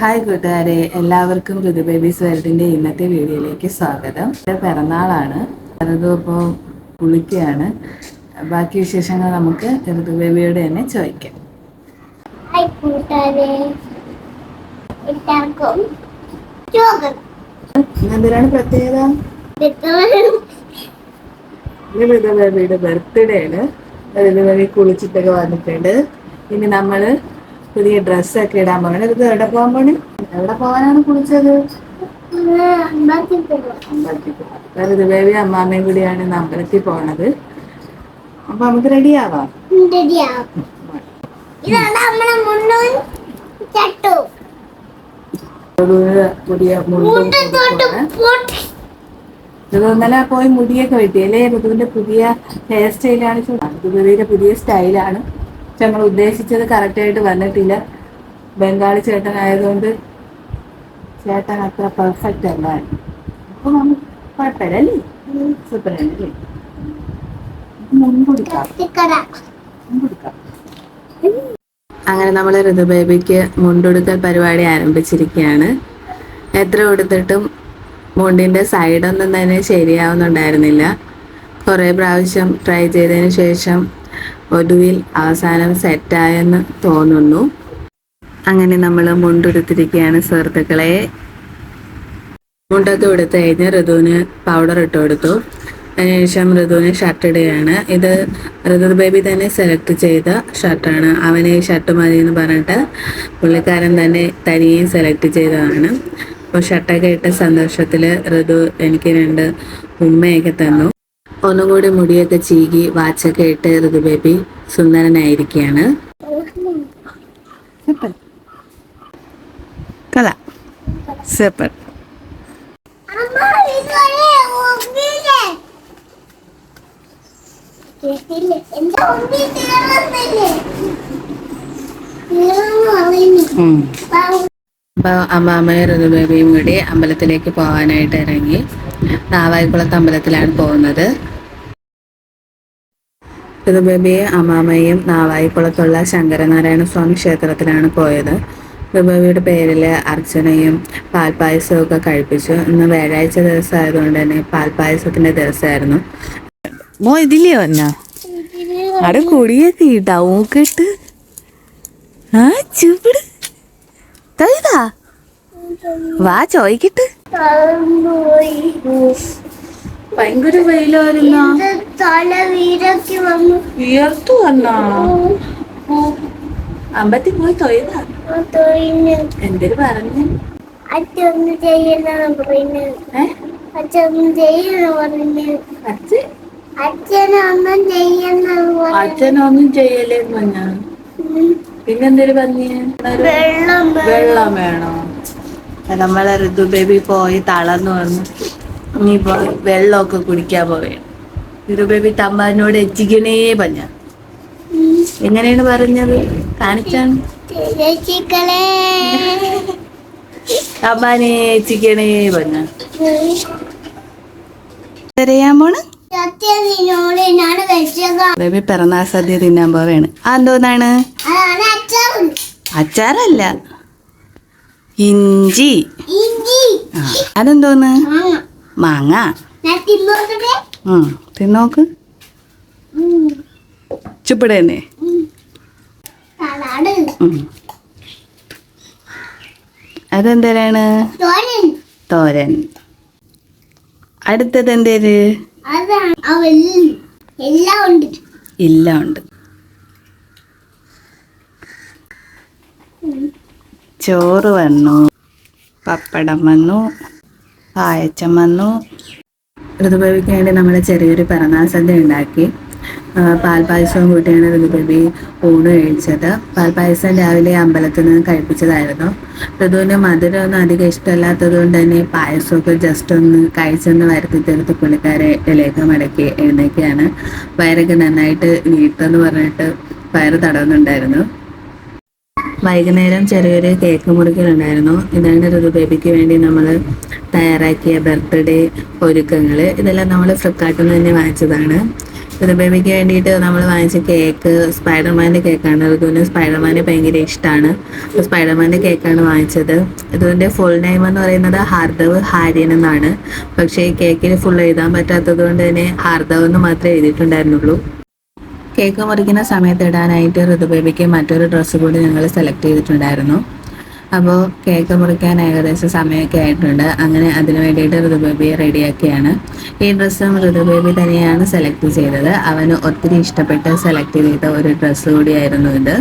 Hi കൂട്ടുകാരെ എല്ലാവർക്കും ഋതു babies വേൾഡിന്റെ ഇന്നത്തെ വീഡിയോയിലേക്ക് സ്വാഗതം. എന്റെ പിറന്നാളാണ്. ഋതു ഇപ്പോൾ കുളിക്കുകയാണ്. ബാക്കി വിശേഷങ്ങൾ നമുക്ക് ഋതു ബേബിയോട് തന്നെ ചോദിക്കാം. ഹായ് കൂട്ടുകാരെ എല്ലാവർക്കും എന്തിനാണ് പ്രത്യേകത? ഋതു ബേബിയുടെ ബർത്ത്ഡേ ആണ്. ഋതു ബേബി കുളിച്ചിട്ടൊക്കെ വന്നിട്ടുണ്ട്. ഇനി നമ്മൾ പുതിയ ഡ്രസ്സൊക്കെ ഇടാൻ പോകണം ഇത് എവിടെ പോകാൻ പോണേ എവിടെ പോകാനാണ് കുളിച്ചത്? ഋതു ബേബി അമ്മാമ്മയും കൂടിയാണ് ഇന്ന് അമ്പലത്തിൽ പോണത്. അപ്പൊ നമുക്ക് റെഡി ആവാം. പുതിയ. ഇന്നലെ പോയി മുടിയൊക്കെ വെട്ടി. അല്ലേ? ഋതുവിന്റെ പുതിയ ഹെയർ സ്റ്റൈലാണ് ഋതുവിന്റെ പുതിയ സ്റ്റൈലാണ് നമ്മൾ ഉദ്ദേശിച്ചത് കറക്റ്റ് ആയിട്ട് വന്നിട്ടില്ല. ബംഗാളി ചേട്ടൻ ആയതുകൊണ്ട് ചേട്ടൻ അത്ര പെർഫെക്റ്റ് അല്ല. അപ്പൊ നമുക്ക് കുഴപ്പമില്ല അല്ലേ? സൂപ്പർ. അങ്ങനെ നമ്മൾ ഋതു ബേബിക്ക് മുണ്ടൊടുക്കൽ പരിപാടി ആരംഭിച്ചിരിക്കുകയാണ്. എത്ര കൊടുത്തിട്ടും മുണ്ടിന്റെ സൈഡൊന്നും തന്നെ ശരിയാവുന്നുണ്ടായിരുന്നില്ല. കുറേ പ്രാവശ്യം ട്രൈ ചെയ്തതിന് ശേഷം ഒടുവിൽ അവസാനം സെറ്റായെന്ന് തോന്നുന്നു. അങ്ങനെ നമ്മൾ മുണ്ടെടുത്തിരിക്കുകയാണ് സുഹൃത്തുക്കളെ. മുണ്ടൊക്കെ ഉടുത്ത് കഴിഞ്ഞ് ഋതുവിന് പൗഡർ ഇട്ട് കൊടുത്തു. അതിനുശേഷം ഋതുവിന് ഷർട്ട് ഇടുകയാണ്. ഇത് ഋതു ബേബി തന്നെ സെലക്ട് ചെയ്ത ഷർട്ടാണ് അവന് ഈ ഷർട്ട് മതി എന്ന് പറഞ്ഞിട്ട് പുള്ളിക്കാരൻ തന്നെ തനിയെ സെലക്ട് ചെയ്തതാണ്. അപ്പോൾ ഷർട്ടൊക്കെ ഇട്ട സന്തോഷത്തിൽ ഋതു എനിക്ക് രണ്ട് ഉമ്മയൊക്കെ തന്നു. ഒന്നും കൂടി മുടിയൊക്കെ ചീകി വാച്ചൊക്കെ ഇട്ട് ഋതു ബേബി സുന്ദരനായിരിക്കുകയാണ് കല സൂപ്പർ അപ്പോൾ അമ്മാമ്മയും ഋതുബേബിയും കൂടി അമ്പലത്തിലേക്ക് പോകാനായിട്ട് ഇറങ്ങി. നാവായിക്കുളത്ത് അമ്പലത്തിലാണ് പോകുന്നത്. ഋതുബേബിയെ അമ്മാമയും നാവായിക്കുളത്തുള്ള ശങ്കരനാരായണ സ്വാമി ക്ഷേത്രത്തിലാണ് പോയത്. ഋതുബേബിയുടെ പേരിൽ അർച്ചനയും പാൽപ്പായസവും ഒക്കെ കഴിപ്പിച്ചു. ഇന്ന് വ്യാഴാഴ്ച ദിവസം ആയതുകൊണ്ട് തന്നെ പാൽപ്പായസത്തിന്റെ ദിവസമായിരുന്നു. മോ ഇതില്ലേ വന്ന? അവിടെ കൊടിയൊക്കെ ഇട്ടാ ഊക്കിട്ട്. ആ ചൂട് തൊഴുതാ വാ ചോയ്ക്കിട്ട് പോയി ഭയങ്കര വെയിലായിരുന്നു? വിയർത്തു അമ്പത്തി പോയി എന്തൊരു പറഞ്ഞു അച്ഛന്ന് ചെയ്യുന്ന പറഞ്ഞു? ഏ? അച്ഛന്ന് ചെയ്യുന്ന പറഞ്ഞു അച്ഛൻ? അച്ഛനൊന്നും ചെയ്യുന്ന പറഞ്ഞു? അച്ഛനൊന്നും പിന്നെന്തൊരു പറഞ്ഞു വെള്ളം വെള്ളം വേണോ? നമ്മളെ ഋതു ബേബി പോയി തളർന്നു വന്നു. ഇനിയിപ്പോ വെള്ളമൊക്കെ കുടിക്കാൻ പോവേ. ഋതു ബേബി തമ്പാനോട് എച്ചിക്കണേ പഞ്ഞ എങ്ങനെയാണ് പറഞ്ഞത്? കാണിച്ചാണ്. തമ്പാനെ പോണ്? ഞാൻ കഴിച്ചതാ? ബേബി പിറന്നാൾ സദ്യ തിന്നാൻ പോവേണ്. അതെന്തോന്നാണ്? അച്ചാറല്ല. ഇഞ്ചി. ഇഞ്ചി. അതെന്തോന്ന്? മാങ്ങ. തിന്നോക്ക്. ചുപ്പിട തന്നെ അതെന്തരാണ്? തോരൻ. അടുത്തത് എന്തേര്? എല്ലാം ഉണ്ട്. എല്ലാം ഉണ്ട്. ചോറ് വന്നു. പപ്പടം വന്നു. പായച്ചം വന്നു. ഋതുബേബിക്ക് വേണ്ടി നമ്മൾ ചെറിയൊരു പിറന്നാൾ സദ്യ ഉണ്ടാക്കി പാൽപായസവും കൂട്ടിയാണ് ഋതുബേബി ഊണ് കഴിച്ചത്. പാൽപ്പായസം രാവിലെ അമ്പലത്തിൽ നിന്ന് കഴിപ്പിച്ചതായിരുന്നു. ഋതുവിന് മധുരമൊന്നും അധികം ഇഷ്ടമല്ലാത്തത് കൊണ്ട് തന്നെ പായസമൊക്കെ ജസ്റ്റ് ഒന്ന് കഴിച്ചൊന്ന് വരുത്തി തീർത്ത് പുള്ളിക്കാരെ ഇലയൊക്കെ മടക്കി എഴുന്നേക്കാണ്. വയറൊക്കെ നന്നായിട്ട് വീട്ടെന്ന് പറഞ്ഞിട്ട് വയറ് തടവുന്നുണ്ടായിരുന്നു. വൈകുന്നേരം ചെറിയൊരു കേക്ക് മുറിക്കലുണ്ടായിരുന്നു. ഇതാണ് ഋതു ബേബിക്ക് വേണ്ടി നമ്മൾ തയ്യാറാക്കിയ ബർത്ത്ഡേ ഒരുക്കങ്ങൾ ഇതെല്ലാം നമ്മൾ ഫ്ലിപ്കാർട്ടിൽ നിന്ന് തന്നെ വാങ്ങിച്ചതാണ്. ഋതു ബേബിക്ക് വേണ്ടിയിട്ട് നമ്മൾ വാങ്ങിച്ച കേക്ക് സ്പൈഡർമാന്റെ കേക്കാണ്. ഋതുവിന് സ്പൈഡർമാനെ ഭയങ്കര ഇഷ്ടമാണ് സ്പൈഡർമാന്റെ കേക്കാണ് വാങ്ങിച്ചത്. ഇതിന്റെ ഫുൾ നെയിം എന്ന് പറയുന്നത് ഹാർദവ് ഹാര്യൻ എന്നാണ്. പക്ഷേ ഈ കേക്കിൽ ഫുൾ എഴുതാൻ പറ്റാത്തത് കൊണ്ട് തന്നെ ഹാർദവ് എന്ന് മാത്രമേ എഴുതിയിട്ടുണ്ടായിരുന്നുള്ളൂ. കേക്ക് മുറിക്കുന്ന സമയത്ത് ഇടാനായിട്ട് ഋതുബേബിക്ക് മറ്റൊരു ഡ്രസ്സ് കൂടി ഞങ്ങൾ സെലക്ട് ചെയ്തിട്ടുണ്ടായിരുന്നു. അപ്പോൾ കേക്ക് മുറിക്കാൻ ഏകദേശം സമയമൊക്കെ ആയിട്ടുണ്ട്. അങ്ങനെ അതിന് വേണ്ടിയിട്ട് ഋതുബേബിയെ റെഡിയാക്കിയാണ്. ഈ ഡ്രസ്സും ഋതുബേബി തന്നെയാണ് സെലക്ട് ചെയ്തത്. അവന് ഒത്തിരി ഇഷ്ടപ്പെട്ട് സെലക്ട് ചെയ്ത ഒരു ഡ്രസ്സ് കൂടിയായിരുന്നു ഇത്.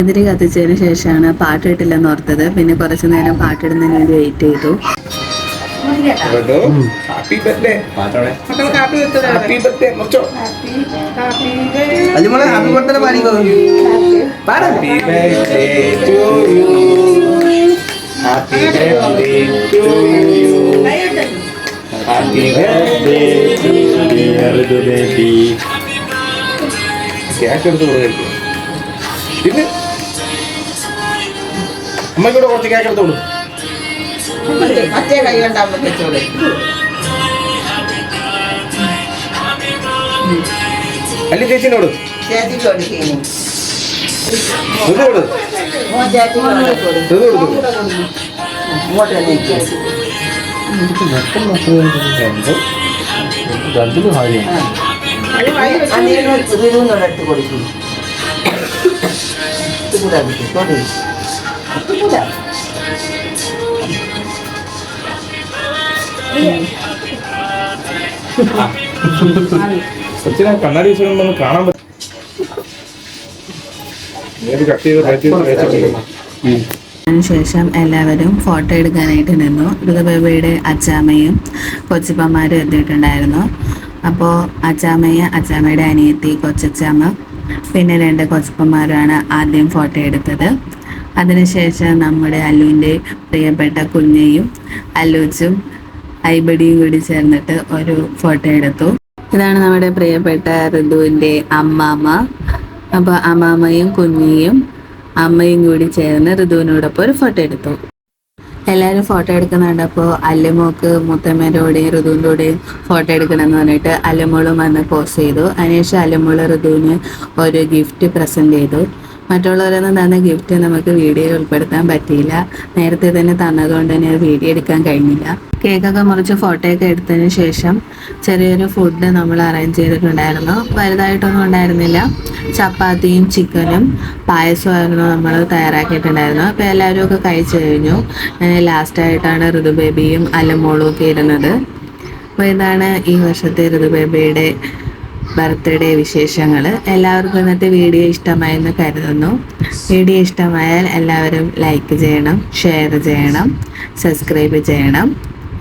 ഇതിരി കത്തിച്ചതിന് ശേഷമാണ് പാട്ടിട്ടില്ലെന്ന് ഓർത്തത്. പിന്നെ കുറച്ച് നേരം പാട്ടിടുന്നതിന് വേണ്ടി വെയിറ്റ് ചെയ്തു. ഹാപ്പി ബർത്ത്ഡേ മക്കൾക്ക് ഹാപ്പി ബർത്ത്ഡേ ഹാപ്പി ബർത്ത്ഡേ മുറിച്ചോ അല്ലുമോളെ ഹാപ്പി ബർത്ത്ഡേ പാടിക്കോ പാടാ happy birthday to you happy birthday to you happy birthday to dear baby cake എടുത്ത് കൊടുക്കും പിന്നെ അമ്മയ്ക്കൂടെ കുറച്ച് കേക്ക് എടുത്ത് കൊടുക്കും മറ്റേ കൈ കൊണ്ടാകുമ്പോൾ വെച്ചോളെ അല്ലി ചേച്ചിനോട് ചേച്ചിക്ക് കൊടുക്കേനി ഇത് കൊടു ഇത് കൊടുത്തു ഇങ്ങോട്ട് എന്തോ അതിനോട് എടുത്ത് കൊടുക്കും തൊടി. ഇതുകൂടെ. കൊച്ചിനെ കണ്ണാടി വെച്ചുകൊണ്ട് കാണാൻ അതിനുശേഷം എല്ലാവരും ഫോട്ടോ എടുക്കാനായിട്ട് നിന്നു. ഋതുബേബിയുടെ അച്ചാമ്മയും കൊച്ചിപ്പന്മാരും എത്തിയിട്ടുണ്ടായിരുന്നു. അപ്പോൾ അച്ചാമ്മയും അച്ചാമ്മയുടെ അനിയത്തി കൊച്ചച്ചാമ്മ പിന്നെ രണ്ട് കൊച്ചപ്പന്മാരുമാണ് ആദ്യം ഫോട്ടോ എടുത്തത്. അതിനുശേഷം നമ്മുടെ അല്ലുവിന്റെ പ്രിയപ്പെട്ട കുഞ്ഞയും അല്ലൂച്ചും ഐബടിയും കൂടി ചേർന്നിട്ട് ഒരു ഫോട്ടോ എടുത്തു. ഇതാണ് നമ്മുടെ പ്രിയപ്പെട്ട ഋതുവിന്റെ അമ്മാമ്മ. അപ്പോൾ അമ്മാമ്മയും കുഞ്ഞിയും അമ്മയും കൂടി ചേർന്ന് ഋതുവിനോടൊപ്പം ഒരു ഫോട്ടോ എടുത്തു. എല്ലാവരും ഫോട്ടോ എടുക്കുന്നുണ്ടപ്പോൾ അല്ലുമോക്ക് മുത്തമ്മേന്റെയും ഋതുവിന്റെ കൂടെയും ഫോട്ടോ എടുക്കണമെന്ന് പറഞ്ഞിട്ട് അല്ലുമോളും വന്ന് പോസ്റ്റ് ചെയ്തു. അതിനുശേഷം അല്ലുമോൾ ഋതുവിന് ഒരു ഗിഫ്റ്റ് പ്രസന്റ് ചെയ്തു. മറ്റുള്ളവരൊന്നും തന്ന ഗിഫ്റ്റ് നമുക്ക് വീഡിയോയിൽ ഉൾപ്പെടുത്താൻ പറ്റിയില്ല. നേരത്തെ തന്നെ തന്നതുകൊണ്ട് തന്നെ വീഡിയോ എടുക്കാൻ കഴിഞ്ഞില്ല. കേക്കൊക്കെ മുറിച്ച് ഫോട്ടോയൊക്കെ എടുത്തതിന് ശേഷം ചെറിയൊരു ഫുഡ് നമ്മൾ അറേഞ്ച് ചെയ്തിട്ടുണ്ടായിരുന്നു. വലുതായിട്ടൊന്നും ഉണ്ടായിരുന്നില്ല. ചപ്പാത്തിയും ചിക്കനും പായസമായിരുന്നു നമ്മൾ തയ്യാറാക്കിയിട്ടുണ്ടായിരുന്നു അപ്പോൾ എല്ലാവരും ഒക്കെ കഴിച്ചു കഴിഞ്ഞു. ലാസ്റ്റായിട്ടാണ് ഋതു ബേബിയും അലമോളും ഒക്കെ ഇരുന്നത്. അപ്പോൾ ഇതാണ് ഈ വർഷത്തെ ഋതു ബേബിയുടെ ബർത്ത്ഡേ വിശേഷങ്ങൾ എല്ലാവർക്കും ഇന്നത്തെ വീഡിയോ ഇഷ്ടമായെന്ന് കരുതുന്നു. വീഡിയോ ഇഷ്ടമായാൽ എല്ലാവരും ലൈക്ക് ചെയ്യണം ഷെയർ ചെയ്യണം സബ്സ്ക്രൈബ് ചെയ്യണം.